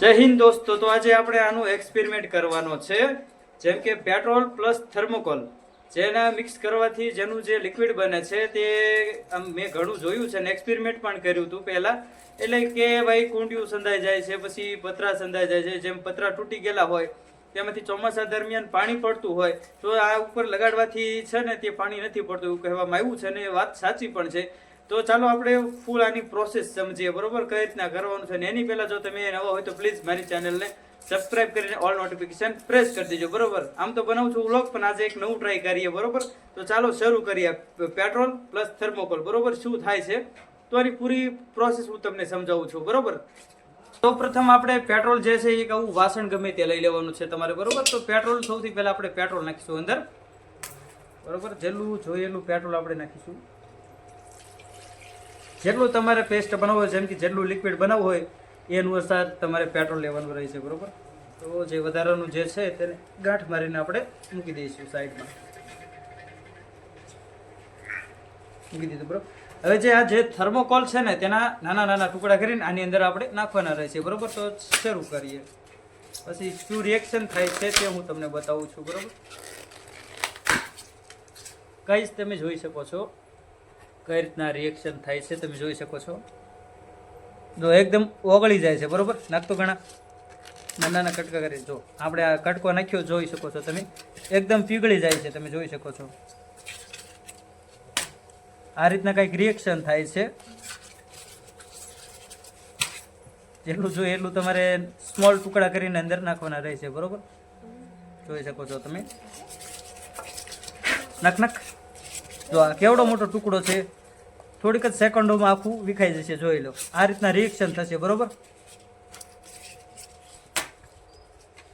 જય હિન્દ દોસ્તો, તો આજે આપણે આનું એક્સપેરિમેન્ટ કરવાનો છે. જેમ કે પેટ્રોલ પ્લસ થર્મોકોલ જેના મિક્સ કરવાથી જેનું જે લિક્વિડ બને છે તે આમ મેં ઘણું જોયું છે અને એક્સપેરિમેન્ટ પણ કર્યું હતું પહેલાં. એટલે કે ભાઈ કુંડિયું સંધાઈ જાય છે, પછી પતરા સંધાઈ જાય છે. જેમ પતરા તૂટી ગયેલા હોય, તેમાંથી ચોમાસા દરમિયાન પાણી પડતું હોય, તો આ ઉપર લગાડવાથી છે ને તે પાણી નથી પડતું એવું કહેવામાં આવ્યું છે અને વાત સાચી પણ છે. તો ચાલો આપણે ફૂલ આની પ્રોસેસ સમજીએ. બરોબર? કઈ રીતના કરવાનું છે? ને એની પહેલાં જો તમે નવા હોય તો પ્લીઝ મારી ચેનલને સબસ્ક્રાઇબ કરીને ઓલ નોટિફિકેશન પ્રેસ કરી દેજો. બરોબર? આમ તો બનાવું છું વ્લોગ પણ આજે એક નવું ટ્રાય કરીએ. બરોબર? તો ચાલો શરૂ કરીએ. પેટ્રોલ પ્લસ થર્મોકોલ બરોબર? શું થાય છે? તો આની પૂરી પ્રોસેસ હું તમને સમજાવું છું. બરોબર? તો પ્રથમ આપણે પેટ્રોલ જે છે એક આવું વાસણ ગમે તે લઈ લેવાનું છે તમારે. બરોબર? તો પેટ્રોલ સૌથી પહેલાં આપણે પેટ્રોલ નાખીશું અંદર. બરોબર? જેટલું જોયેલું પેટ્રોલ આપણે નાખીશું. જેટલું તમારે પેસ્ટ બનાવવો હોય, જેમ કે જેટલું લિક્વિડ બનાવવું હોય એ અનુસાર તમારે પેટ્રોલ લેવાનું રહે છે, બરાબર? તો જે વધારાનું જે છે, તેને ગાંઠ મારીને આપણે મૂકી દઈશું સાઈડમાં. મૂકી દીધું, બરોબર? હવે જે આ જે થર્મોકોલ છે ને, તેના નાના નાના ટુકડા કરીને આની અંદર આપણે નાખવાના રહે છે, બરાબર? તો શરૂ કરીએ. પછી શું રિએક્શન થાય છે તે હું તમને બતાવું છું, બરાબર? કઈ તમે જોઈ શકો છો. કઈ રીતના રિએક્શન થાય છે તમે જોઈ શકો છો. જો એકદમ ઓગળી જાય છે, બરોબર? નાખતો ઘણા. નાના નાના કટકા કરી, જો. આપણે આ કટકો નાખ્યો, જોઈ શકો છો તમે. એકદમ પીગળી જાય છે, તમે જોઈ શકો છો. આ રીતના કંઈક રિએક્શન થાય છે. જેટલું જોઈએ એટલું તમારે સ્મોલ ટુકડા કરીને અંદર નાખવાના રહે છે, બરોબર? જોઈ શકો છો તમે. નખ નખ. જો, આ કેવડો મોટો ટુકડો છે? થોડીક જ સેકન્ડોમાં આખું વિખાઈ જશે, જોઈ લો. આ રીતના રિએક્શન થશે, બરોબર?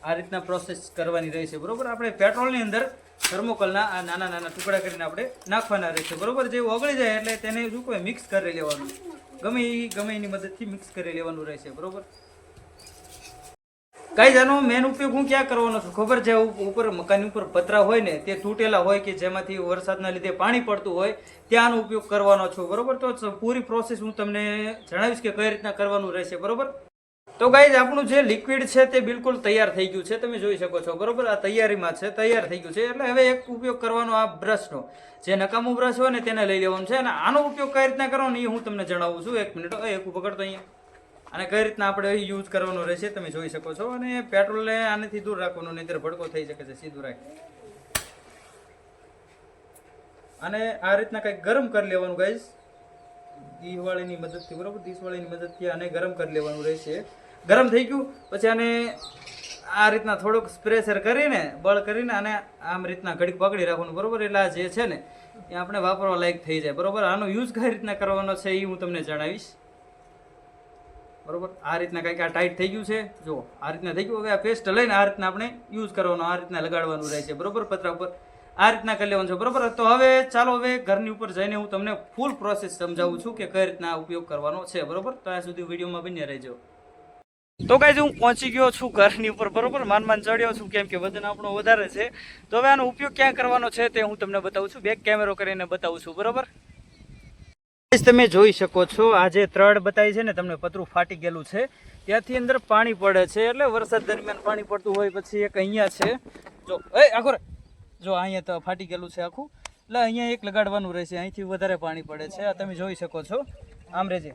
આ રીતના પ્રોસેસ કરવાની રહેશે, બરોબર? આપણે પેટ્રોલની અંદર થર્મોકોલના આ નાના નાના ટુકડા કરીને આપણે નાખવાના રહેશે, બરોબર? જે ઓગળી જાય એટલે તેને શું મિક્સ કરી લેવાનું. ગમે એ ગમે એની મદદથી મિક્સ કરી લેવાનું રહેશે, બરોબર? કઈ આનો મેન ઉપયોગ હું ક્યાં કરવાનો છું? ખબર છે ઉપર, મકાનની ઉપર પતરા હોય ને, તે તૂટેલા હોય કે જેમાંથી વરસાદના લીધે પાણી પડતું હોય ત્યાં આનો ઉપયોગ કરવાનો છું. બરોબર? તો પૂરી પ્રોસેસ હું તમને જણાવીશ કે કઈ રીતના કરવાનું રહેશે. બરોબર? તો ગાઈઝ આપણું જે લિક્વિડ છે તે બિલકુલ તૈયાર થઈ ગયું છે. તમે જોઈ શકો છો. બરોબર? આ તૈયારીમાં છે, તૈયાર થઈ ગયું છે. એટલે હવે એક ઉપયોગ કરવાનો આ બ્રશનો. જે નકામું બ્રશ હોય ને, તેને લઈ લેવાનું છે. અને આનો ઉપયોગ કઈ રીતના કરવાનો એ હું તમને જણાવું છું. એક મિનિટ એક પકડતો અહીંયા. અને કઈ રીતના આપણે યુઝ કરવાનો રહેશે તમે જોઈ શકો છો. અને પેટ્રોલને આનાથી દૂર રાખવાનું નહીંતર ભડકો થઈ શકે છે, સીધું રાખ. અને આ રીતના કંઈક ગરમ કરી લેવાનું ગાઈઝ દીવાળીની મદદથી, બરોબર? દીસવાળીની મદદથી આને ગરમ કરી લેવાનું રહેશે. ગરમ થઈ ગયું, પછી આને આ રીતના થોડુંક પ્રેશર કરીને, બળ કરીને અને આમ રીતના ઘડીક પકડી રાખવાનું, બરોબર? એટલે આ જે છે ને, એ આપણે વાપરવા લાયક થઈ જાય, બરોબર? આનો યુઝ કઈ રીતના કરવાનો છે એ હું તમને જણાવીશ. બરોબર? આ રીતના કંઈક આ ટાઈટ થઈ ગયું છે. જો આ રીતના થઈ ગયું. હવે આ પેસ્ટ લઈને આ રીતના આપણે યુઝ કરવાનો, આ રીતના લગાડવાનું રહે છે. બરોબર? પતરા ઉપર. આ રીતના કરી લેવાનું છે. બરોબર? તો હવે ચાલો, હવે ઘરની ઉપર જઈને હું તમને ફૂલ પ્રોસેસ સમજાવું છું કે કઈ રીતના ઉપયોગ કરવાનો છે. બરોબર? તો આ સુધી વિડીયોમાં બન્યા રહેજો. તો કાંઈ હું પહોંચી ગયો છું ઘરની ઉપર. બરોબર? માન માન ચડ્યો છું કેમ કે વજન આપણો વધારે છે. તો હવે આનો ઉપયોગ ક્યાં કરવાનો છે તે હું તમને બતાવું છું. બેક કેમેરો કરીને બતાવું છું. બરોબર? તમે જોઈ શકો છો, આ જે ત્રડ બતાવી છે ને, તમને પતરું ફાટી ગયેલું છે. ત્યાંથી અંદર પાણી પડે છે, એટલે વરસાદ દરમિયાન પાણી પડતું હોય પછી એક અહીંયા છે. જો, એ, આખો જો અહીંયા તો ફાટી ગયેલું છે આખું. એટલે અહીંયા એક લગાડવાનું રહેશે, અહીંથી વધારે પાણી પડે છે. આ તમે જોઈ શકો છો. આમ રેજે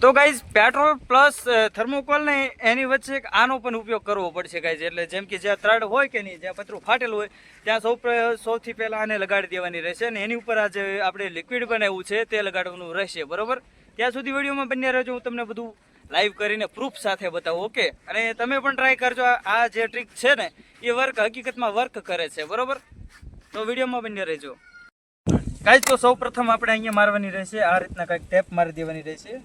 તો ગાઈઝ પેટ્રોલ પ્લસ થર્મોકોલ ને એની વચ્ચે આનો પણ ઉપયોગ કરવો પડશે ગાઈઝ એટલે જેમ કે જ્યાં ત્રડ હોય કે નહીં, જ્યાં પતરું ફાટેલું હોય, ત્યાં સૌ સૌથી પહેલાં આને લગાડી દેવાની રહેશે અને એની ઉપર આ જે આપણે લિક્વિડ બનાવ્યું છે, તે લગાડવાનું રહેશે, બરોબર? ત્યાં સુધી વિડીયોમાં બન્યા રહેજો, હું તમને બધું લાઈવ કરીને પ્રૂફ સાથે બતાવું ઓકે અને તમે પણ ટ્રાય કરજો, આ જે ટ્રીક છે ને, એ વર્ક હકીકતમાં વર્ક કરે છે, બરોબર? તો વિડીયોમાં બન્યા રહેજો. કાંઈ તો સૌ પ્રથમ આપણે અહીંયા મારવાની રહેશે, આ રીતના કંઈક ટેપ મારી દેવાની રહેશે.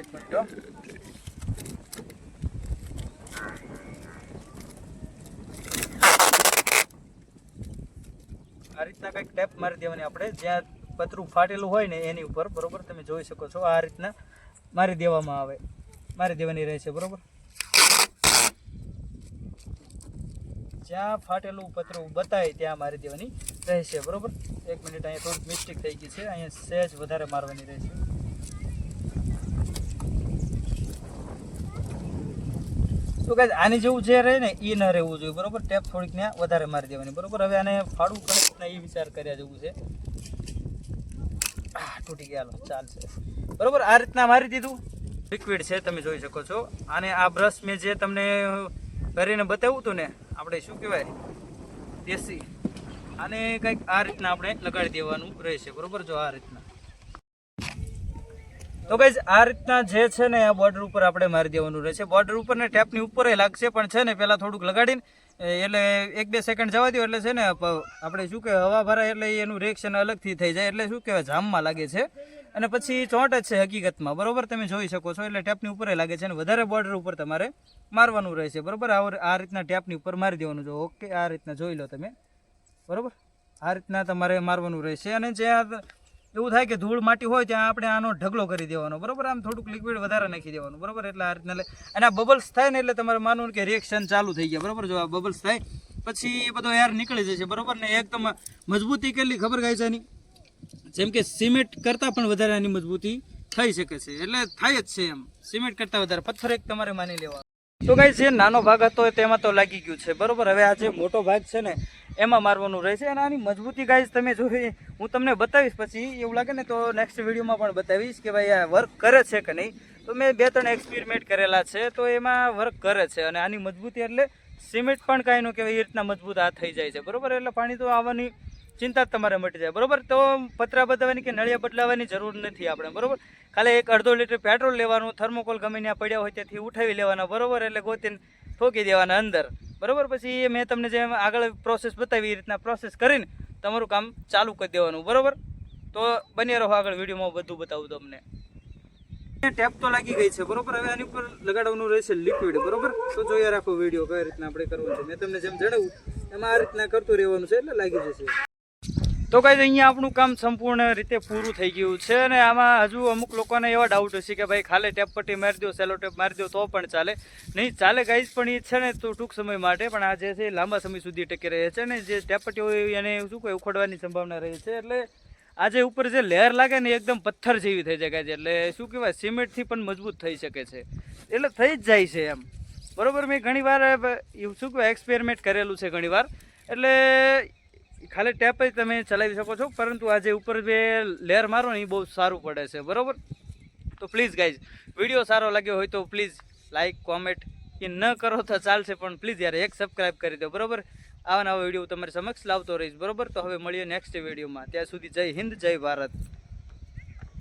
એક મિનિટ આ રીતના કંઈક ટેપ મારી દેવાની આપણે. જ્યાં પતરું ફાટેલું હોય ને એની ઉપર, બરોબર? તમે જોઈ શકો છો આ રીતના મારી દેવામાં આવે. મારી દેવાની રહેશે બરોબર? જ્યાં ફાટેલું પતરું બતાય, ત્યાં મારી દેવાની રહેશે બરોબર? એક મિનિટ, અહીંયા થોડીક મિસ્ટેક થઈ ગઈ છે. અહીંયા સહેજ વધારે મારવાની રહેશે તો ગાઈઝ આની જેવું જે રહે ને એ ન રહેવું જોઈએ, બરોબર? ટેપ થોડીક ને વધારે મારી દેવાની, બરોબર? હવે આને ફાડવું કરે એ વિચાર કર્યા જેવું છે. તૂટી ગયા ચાલશે બરોબર? આ રીતના મારી દીધું. લિક્વિડ છે, તમે જોઈ શકો છો. અને આ બ્રશ મેં જે તમને કરીને બતાવ્યું હતું ને, આપણે શું કહેવાય? દેશી. આને કંઈક આ રીતના આપણે લગાડી દેવાનું રહેશે, બરોબર? જો આ રીતના. તો ગાઈઝ આ રીતના જે છે ને, આ બોર્ડર ઉપર આપણે મારી દેવાનું રહેશે. બોર્ડર ઉપર ને ટેપની ઉપર લાગશે પણ છે ને, પહેલાં થોડુંક લગાડીને એટલે એક બે સેકન્ડ જવા દો એટલે છે ને આપણે શું કહેવાય, હવા ભરાય એટલે એનું રિએક્શન અલગથી થઈ જાય. એટલે શું કહેવાય, જામમાં લાગે છે. અને પછી ચોંટ જ છે હકીકતમાં. બરોબર? તમે જોઈ શકો છો. એટલે ટેપની ઉપર લાગે છે અને વધારે બોર્ડર ઉપર તમારે મારવાનું રહેશે. બરોબર? આ આ રીતના ટેપની ઉપર મારી દેવાનું. જો ઓકે આ રીતના જોઈ લો તમે. બરોબર? આ રીતના તમારે મારવાનું રહેશે. અને જ્યાં એવું થાય કે ધૂળ માટી હોય ત્યાં આપણે આનો ઢગલો કરી દેવાનો. બરોબર? આમ થોડુંક લિક્વિડ વધારે નાખી દેવાનું. બરોબર? એટલે આ રીતના અને આ બબલ્સ થાય ને એટલે તમારે માનવું કે રિએક્શન ચાલુ થઈ ગયા. બરોબર? જો આ બબલ્સ થાય, પછી એ બધો એર નીકળી જશે. બરોબર? ને એકદમ મજબૂતી કેટલી ખબર ગાય છે આની જેમ કે સિમેન્ટ કરતાં પણ વધારે આની મજબૂતી થઈ શકે છે. એટલે થાય જ છે એમ. સિમેન્ટ કરતાં વધારે. પથ્થર એક તમારે માની લેવા તો ગાઈ જે નાનો ભાગ હતો તેમાં તો લાગી ગયું છે. બરોબર? હવે આ જે મોટો ભાગ છે ને એમાં મારવાનું રહેશે અને આની મજબૂતી ગાઈઝ તમે જોઈ હું તમને બતાવીશ પછી એવું લાગે ને તો નેક્સ્ટ વિડીયોમાં પણ બતાવીશ કે ભાઈ આ વર્ક કરે છે કે નહીં. તો મેં બે ત્રણ એક્સપેરિમેન્ટ કરેલા છે, તો એમાં વર્ક કરે છે અને આની મજબૂતી એટલે સિમેન્ટ પણ કાંઈ નું કહેવાય, એ રીતના મજબૂત આ થઈ જાય છે. બરાબર? એટલે પાણી તો આવવાની ચિંતા તમારે મટી જાય. બરાબર? તો પતરા બદલવાની કે નળિયા બદલાવાની જરૂર નથી આપણે. બરોબર? ખાલી એક અડધો લીટર પેટ્રોલ લેવાનું થર્મોકોલ ગમે ત્યાં પડ્યા હોય, ત્યાંથી ઉઠાવી લેવાના. બરોબર? એટલે ગોતીને ઠોકી દેવાના અંદર. બરોબર? પછી મેં તમને જેમ આગળ પ્રોસેસ બતાવી, એ રીતના પ્રોસેસ કરીને તમારું કામ ચાલુ કરી દેવાનું. બરાબર? તો બની રહો આગળ વિડીયોમાં બધું બતાવું તમને. ટેપ તો લાગી ગઈ છે, બરોબર? હવે આની ઉપર લગાડવાનું રહેશે લિક્વિડ બરોબર? તો જોઈએ રાખો વીડિયો કઈ રીતના આપણે કરવાનું છે. મેં તમને જેમ જણાવ્યું, એમાં આ રીતના કરતું રહેવાનું છે એટલે લાગી જશે. તો કઈ અહીંયા આપણું કામ સંપૂર્ણ રીતે પૂરું થઈ ગયું છે અને આમાં હજુ અમુક લોકોને એવા ડાઉટ હશે કે ભાઈ ખાલી ટેપ પટ્ટી મારી દો સેલો ટેપ મારી દો, તો પણ ચાલે. નહીં, ચાલે ગાઈઝ પણ એ છે ને તો ટૂંક સમય માટે, પણ આ જે છે લાંબા સમય સુધી ટકી રહે છે ને, જે ટેપ પટ્ટી હોય એને શું કહે ઉખડવાની સંભાવના રહે છે. એટલે આજે ઉપર જે લેયર લાગે ને એકદમ પથ્થર જેવી થઈ જાય છે એટલે શું કહેવાય, સિમેન્ટથી પણ મજબૂત થઈ શકે છે. એટલે થઈ જ જાય છે એમ. બરોબર, મેં ઘણીવાર શું કહેવાય એક્સપેરિમેન્ટ કરેલું છે ઘણીવાર. એટલે ખાલી ટેપ જ તમે ચલાવી શકો છો, પરંતુ આજે ઉપર જે લેર મારો ને એ બહુ સારું પડે છે, બરાબર? તો પ્લીઝ ગાઈઝ વીડિયો સારો લાગ્યો હોય તો પ્લીઝ લાઈક કોમેન્ટ એ ન કરો તો ચાલશે, પણ પ્લીઝ યાર એક સબસ્ક્રાઈબ કરી દો, બરાબર? આવા નવા વીડિયો તમારી સમક્ષ લાવતો રહીશ, બરાબર? તો હવે મળીએ નેક્સ્ટ વિડીયોમાં ત્યાં સુધી જય હિન્દ, જય ભારત.